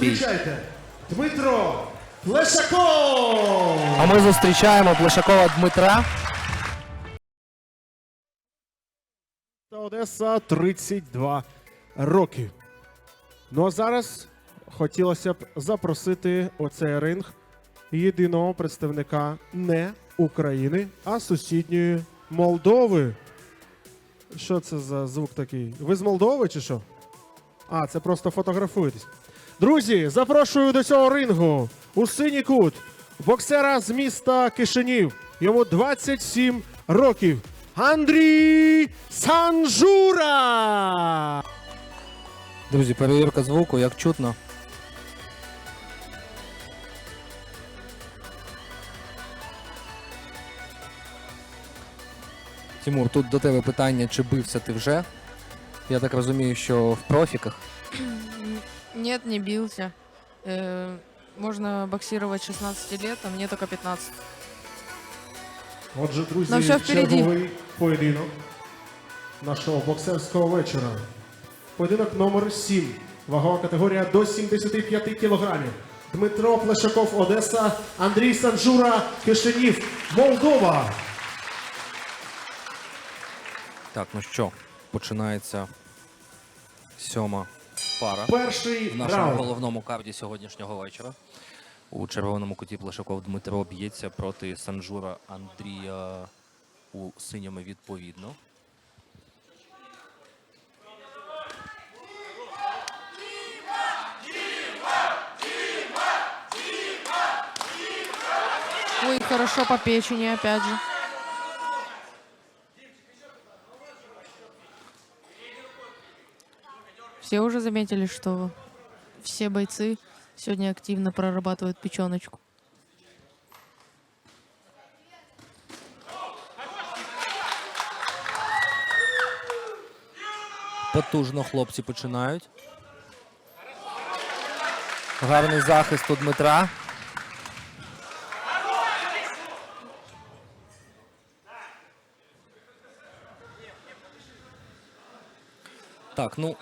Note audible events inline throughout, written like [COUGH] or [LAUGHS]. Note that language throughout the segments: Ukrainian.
бій. Дмитро Лешаков! А ми зустрічаємо Плешакова Дмитра. Та Одеса 32 роки. Ну а зараз хотілося б запросити у цей ринг єдиного представника не України, а сусідньої Молдови. Що це за звук такий? Ви з Молдови чи що? А, це просто фотографуєтесь. Друзі, запрошую до цього рингу у синій кут боксера з міста Кишинів. Йому 27 років. Андрій Санжура! Друзі, перевірка звуку, як чутно. Тимур, тут до тебе питання, чи бився ти вже? Я так розумію, що в профіках. Нет, не бился. Э, Можно боксировать 16 лет, а мне только 15. Отже, друзі, Ну, все впереді. черговий поєдинок нашого боксерського вечора. Поєдинок номер 7. Вагова категорія до 75 кілограмів. Дмитро Плешаков, Одеса, Андрій Санжура, Кишинів, Молдова. Так, ну що, починається сьома пара. Перший В нашому раунд. головному карді сьогоднішнього вечора. У червоному куті Плешаков Дмитро б'ється проти Санжура Андрія у синьому відповідно. Ой, хорошо по печени, опять же. Все уже заметили, что все бойцы сегодня активно прорабатывают печеночку. Потужно хлопці починають. Гарний захист у Дмитра. Так, ну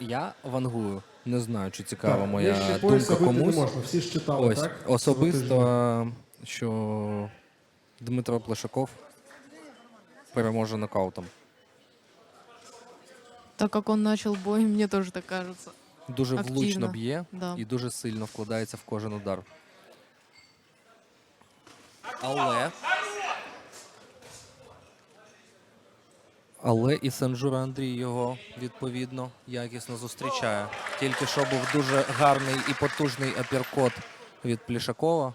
я вангую. Не знаю, чи цікава Так, моя нижче думка комусь. Не можна. Всі ж читали, Ось так? особисто, що Дмитро Плешаков переможе нокаутом. Так как он начал бой, мне тоже так кажется. Дуже влучно б'є да. і дуже сильно вкладається в кожен удар. Але. Але і Санжура Андрій його відповідно якісно зустрічає. Тільки що був дуже гарний і потужний апіркот від Плішакова.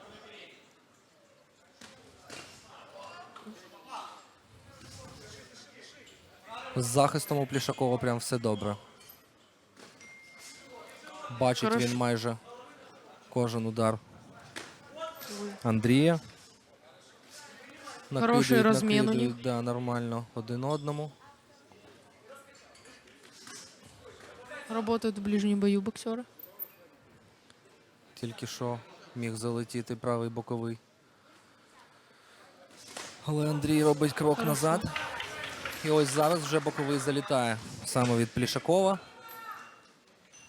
З захистом у Плішакова прям все добре. Бачить Хорошо. він майже кожен удар Андрія. Хороший розмін у накидують, да, нормально один одному. Работают в ближнем бою боксеры. Тільки що міг залетіти правий боковий. Але Андрій робить крок Хорошо. назад. І ось зараз вже боковий залітає саме від Плішакова.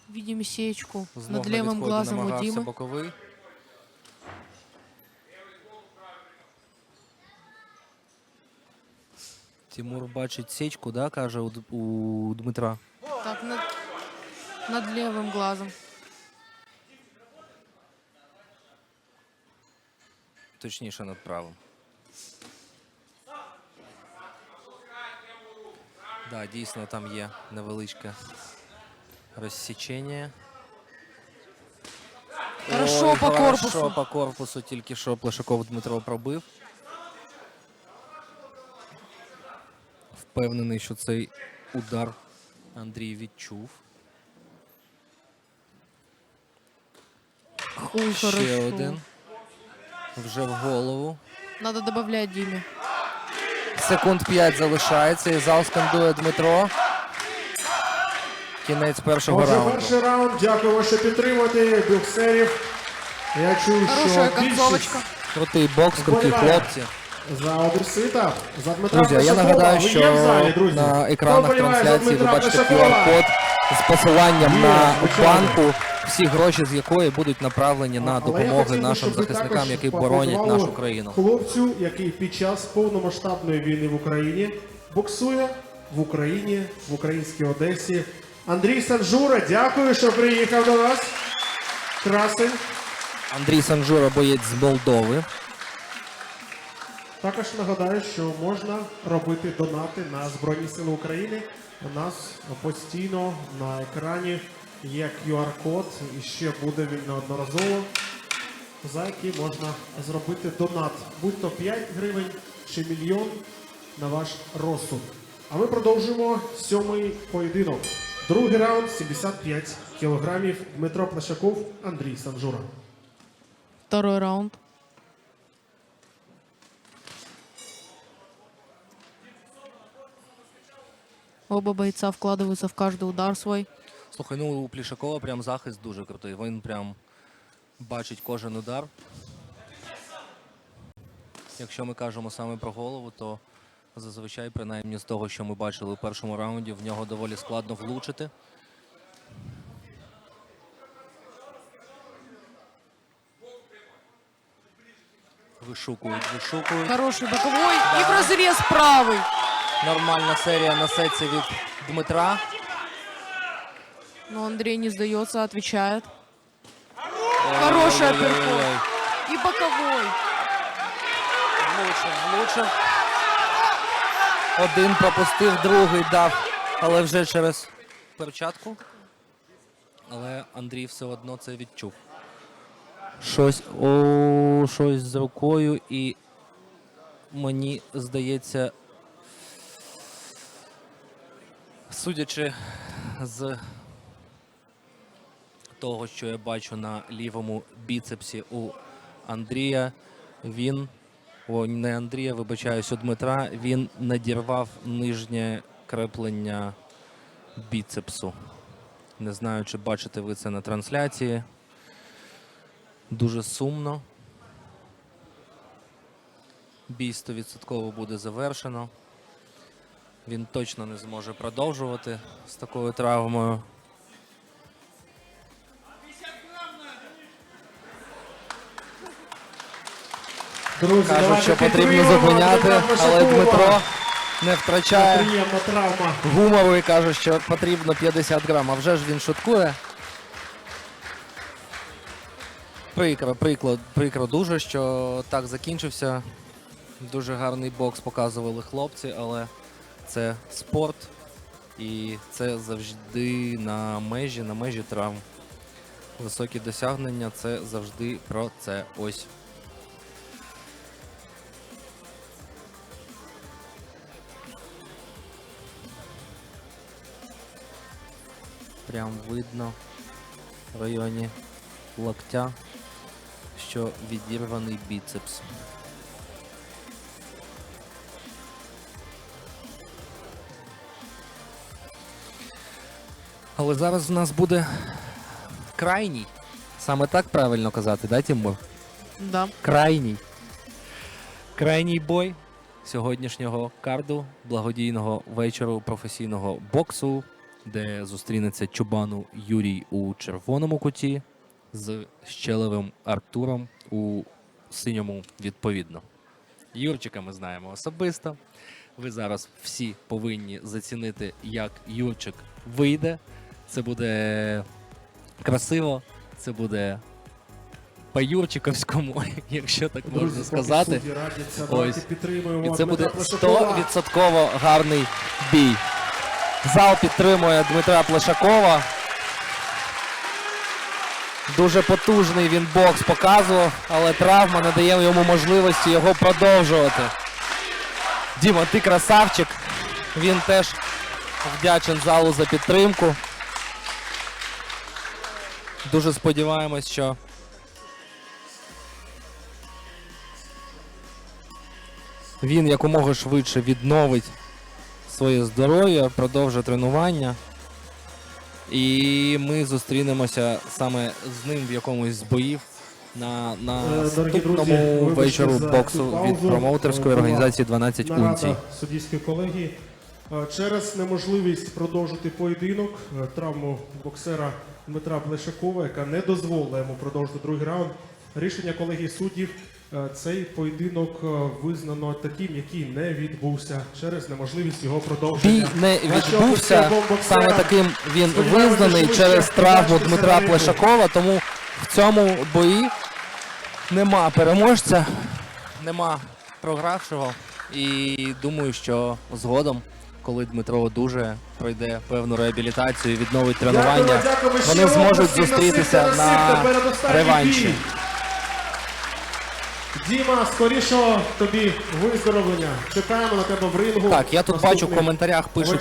Видим сечку Знов над на левым відході глазом у намагався Димы. боковий. Тимур бачить сечку, да, каже у, у Дмитра. Так, над, над левым глазом. Точніше над правим. Да, дійсно там є невеличке розсічення. Хорошо Ой, по хорошо корпусу. по корпусу, тільки що Плешаков Дмитро пробив. Впевнений, що цей удар Андрій відчув. Ой, Ще хорошо. один. Вже в голову. Надо добавлять Диме. Секунд 5 залишається і зал скандує Дмитро. Кінець першого Отже, раунду. перший раунд. Дякуємо, що підтримуєте боксерів. Я чую, Хорошая що більшість концовочка. Крутий бокс, круті Вболіває. хлопці. За Одесита, за Дмитра Друзі, я нагадаю, що на екранах трансляції ви бачите? QR-код з посиланням на банку. всі гроші з якої будуть направлені на допомоги нашим захисникам, які боронять нашу країну. Хлопцю, який під час повномасштабної війни в Україні боксує в Україні, в українській Одесі. Андрій Санжура, дякую, що приїхав до нас. Красень. Андрій Санжура, боєць з Молдови. Також нагадаю, що можна робити донати на Збройні Сили України. У нас постійно на екрані є QR-код і ще буде він неодноразово, за який можна зробити донат, будь то 5 гривень чи мільйон на ваш розсуд. А ми продовжуємо сьомий поєдинок. Другий раунд 75 кілограмів. Дмитро Плешаков, Андрій Санжура. Второй раунд. Оба бойца вкладываются в каждый удар свой. Слухай, ну у Плішакова прям захист дуже крутий. Він прям бачить кожен удар. Якщо ми кажемо саме про голову, то зазвичай, принаймні з того, що ми бачили у першому раунді, в нього доволі складно влучити. Вишукують, вишукують. Хороший боковой и в разрез Нормальна серія несеться від Дмитра. Но Андрей не сдается, отвечает. Хороший апперкот. И боковой. Влучив, влучив. Один пропустив, другий дав, але вже через перчатку. Але Андрій все одно це відчув. Щось, о, щось з рукою, і мені здається, судячи з того, що я бачу на лівому біцепсі у Андрія, він, о, не Андрія, вибачаюсь, у Дмитра, він надірвав нижнє креплення біцепсу. Не знаю, чи бачите ви це на трансляції. Дуже сумно. Бій 100% буде завершено. Він точно не зможе продовжувати з такою травмою. Друзі, Кажуть, давайте що потрібно зупиняти, але Дмитро не втрачає травма. гумору і каже, що потрібно 50 грам. А вже ж він шуткує. Прикро, прикро, прикро дуже, що так закінчився. Дуже гарний бокс показували хлопці, але це спорт. І це завжди на межі, на межі травм. Високі досягнення це завжди про це. Ось. Прям видно в районі локтя, що відірваний біцепс. Але зараз в нас буде крайній. Саме так правильно казати, да, Тимур? Да. Крайній. Крайній бой сьогоднішнього карду благодійного вечору професійного боксу, де зустрінеться Чубану Юрій у червоному куті з щелевим Артуром у синьому відповідно. Юрчика ми знаємо особисто. Ви зараз всі повинні зацінити, як Юрчик вийде. Це буде красиво, це буде по-юрчиковському, [LAUGHS] якщо так можна Друзі, сказати. судді радяться, давайте Ось. підтримуємо І це буде Дмитра Плешакова. 100% гарний бій. Зал підтримує Дмитра Плешакова. Дуже потужний він бокс показував, але травма не дає йому можливості його продовжувати. Діма, ти красавчик. Він теж вдячен залу за підтримку. Дуже сподіваємось, що він якомога швидше відновить своє здоров'я, продовжить тренування. І ми зустрінемося саме з ним в якомусь з боїв на, на Е, наступному вечору боксу від промоутерської організації 12 унцій. Суддівської колегії. Е, Через неможливість продовжити поєдинок, е, травму боксера Дмитра Плешакова, яка не дозволила йому продовжити другий раунд. Рішення колегії суддів. е, Цей поєдинок е, визнано таким, який не відбувся через неможливість його Бій не відбувся. Саме таким він визнаний через травму Дмитра. Плешакова. Тому в цьому бої нема переможця, нема програвшого. І думаю, що згодом, коли Дмитро одужає, пройде певну реабілітацію, відновить тренування. Вони зможуть зустрітися на реванші. Діма, скорішого тобі виздоровлення. Чекаємо на тебе в рингу. Так, я тут бачу в коментарях пишуть.